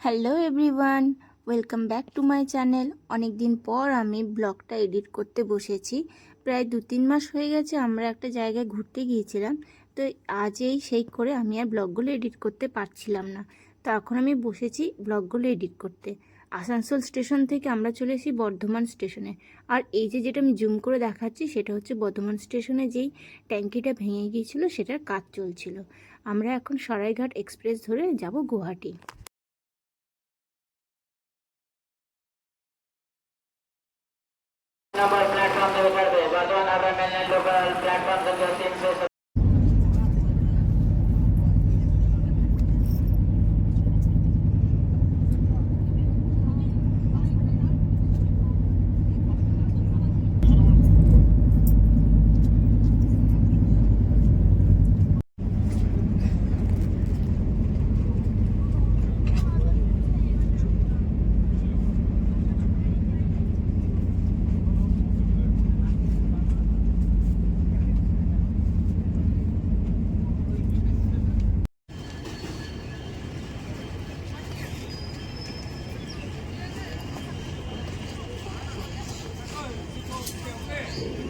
Hello everyone welcome back to my channel অনেক দিন পর আমি ব্লগটা এডিট করতে বসেছি। প্রায় দু তিন মাস হয়ে গেছে আমরা একটা জায়গায় ঘুরতে গিয়েছিলাম। তো আজই সেই করে আমি আর ব্লগগুলো এডিট করতে পারছিলাম না। তো এখন আমি বসেছি ব্লগগুলো এডিট করতে। আসানসোল স্টেশন থেকে আমরা চলে এসেছি বর্ধমান স্টেশনে। আর এই যে যেটা আমি জুম করে দেখাচ্ছি সেটা হচ্ছে বর্ধমান স্টেশনে যেই ট্যাঙ্কিটা ভেঙে গিয়েছিল সেটার কাজ চলছিল। আমরা এখন সরাইঘাট এক্সপ্রেস ধরে যাব গুয়াহাটি। नंबर प्लेटफॉर्म से उतर दे वर्धमान अर्बन मेनलैंड लोकल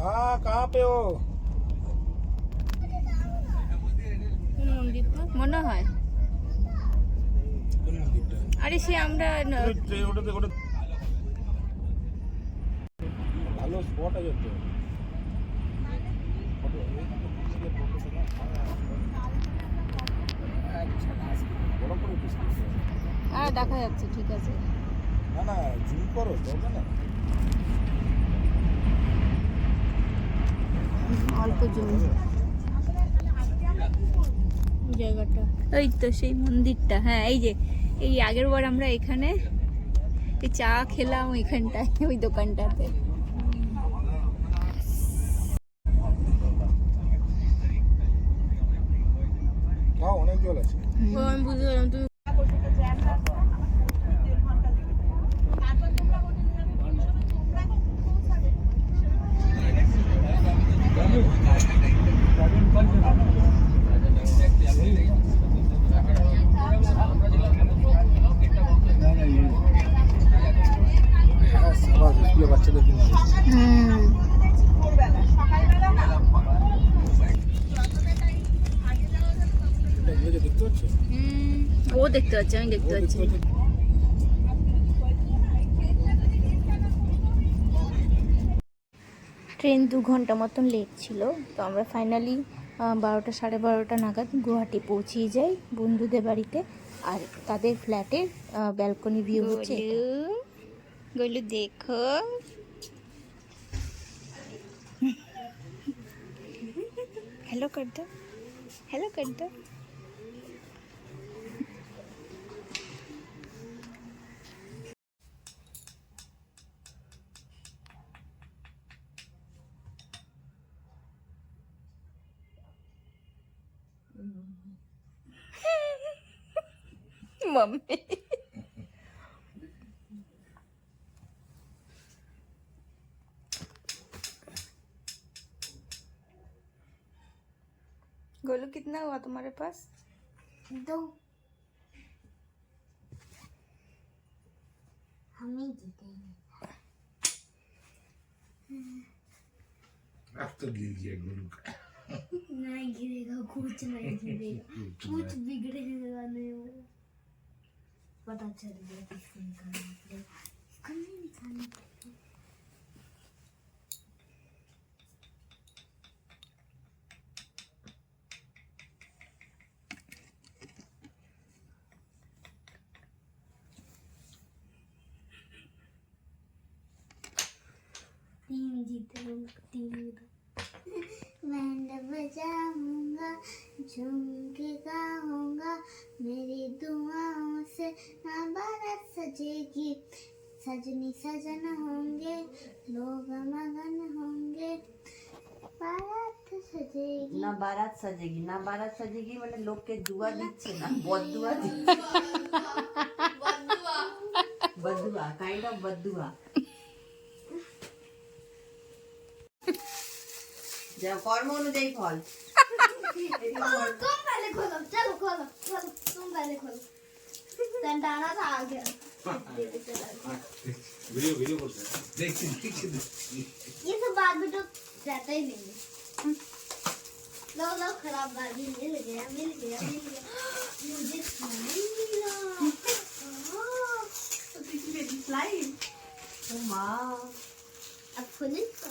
हाँ कहाँ पे हो কোন মন্দিরটা মনে হয় কোন মন্দিরটা আরে সে আমরা ন- ওটা- ওটাতে ওটা ভালো স্পট আছে তো ফটো- এই তো পিছনে ফটোটা না। বড় করে পিস করতে হবে। হ্যাঁ দেখা যাচ্ছে ঠিক আছে না না জুম করো তবে না জায়গাটা। এই তো সেই মন্দিরটা হ্যাঁ এই যে এই আগের বার আমরা এখানে এই চা খেলাম ওইখানটায় ওই দোকানটাতে। তাও অনেক জল আছে। দেখতে পাচ্ছ? ও দেখতে পাচ্ছি আমি দেখতে পাচ্ছি। ট্রেন দু ঘণ্টা মতন লেট ছিল তো আমরা ফাইনালি বারোটা সাড়ে বারোটা নাগাদ গুয়াহাটি পৌঁছিয়ে যাই বন্ধুদের বাড়িতে। আর তাদের ফ্ল্যাটের ব্যালকনি ভিউ হচ্ছে দেখো। হ্যালো কর হ্যালো কর मम्मी गोलू कितना हुआ तुम्हारे पास? दो। हम ही जीतेंगे। अब तो गिर गया गुरु का। नहीं गिरेगा कुछ नहीं गिरेगा। कुछ बिगड़ेगा नहीं। Bu da çarpıyor. Kıskanın kanatlı. Kıskanın kanatlı. Ding ding ding ding. तीन जीते लोग तीन उधर बैंड बजाऊंगा झूम के गाऊंगा मेरी दुआओं से ना बारात सजेगी सजनी सजन होंगे लोग मगन होंगे बारात सजेगी না বারাত সাজেগি না বারাত সাজেগি মানে লোককে দুয়া দিচ্ছে না বদুয়া দিচ্ছে বদুয়া কাইন্ড অফ বদুয়া যা কর্ম অনুযায়ী ফল तुम पहले खोलो चलो खोलो चलो तुम पहले खोलो डाना था आ गया वीडियो वीडियो बोल रहे हैं देखिए देखिए देखिए ये सब बाद में तो रहता ही नहीं है लो लो खराब बाजी मिल गया मिल गया मिल गया मुझे नहीं मिला हाँ, ও মা अब खोले तो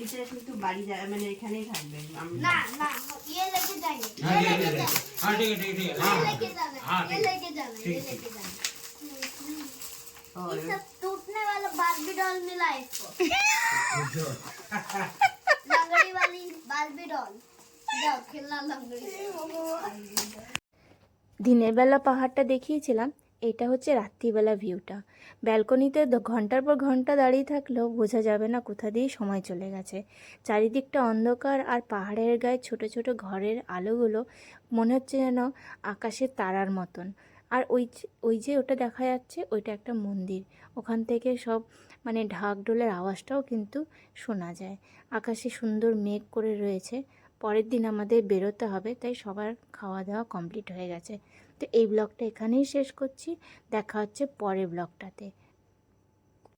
ठीक जाना है हाँ ठीक है ठीक है ठीक है ये हाँ लेके जाना हाँ, ये ठीक है। लेके जाना ये ठीक, लेके जाना और ये सब टूटने वाला बार्बी डॉल मिला है इसको लंगड़ी वाली बार्बी डॉल जाओ खेलना लंगड़ी দিনের বেলা পাহাড়টা দেখিয়েছিলাম এটা হচ্ছে রাত্রিবেলা ভিউটা ব্যালকনিতে ঘণ্টার পর ঘণ্টা দাঁড়িয়ে থাকলেও বোঝা যাবে না কোথা দিয়ে সময় চলে গেছে। চারিদিকটা অন্ধকার আর পাহাড়ের গায়ে ছোট ছোট ঘরের আলোগুলো মনে হচ্ছে যেন আকাশের তারার মতন। আর ওই ওই যে ওটা দেখা যাচ্ছে, ওইটা একটা মন্দির। ওখান থেকে সব মানে ঢাক ঢোলের আওয়াজটাও কিন্তু শোনা যায়। আকাশে সুন্দর মেঘ করে রয়েছে। পরের দিন আমাদের বেরোতে হবে, তাই সবার খাওয়া দাওয়া কমপ্লিট হয়ে গেছে। তো এই ব্লগটা এখানেই শেষ করছি। দেখা হচ্ছে পরের ব্লগটাতে।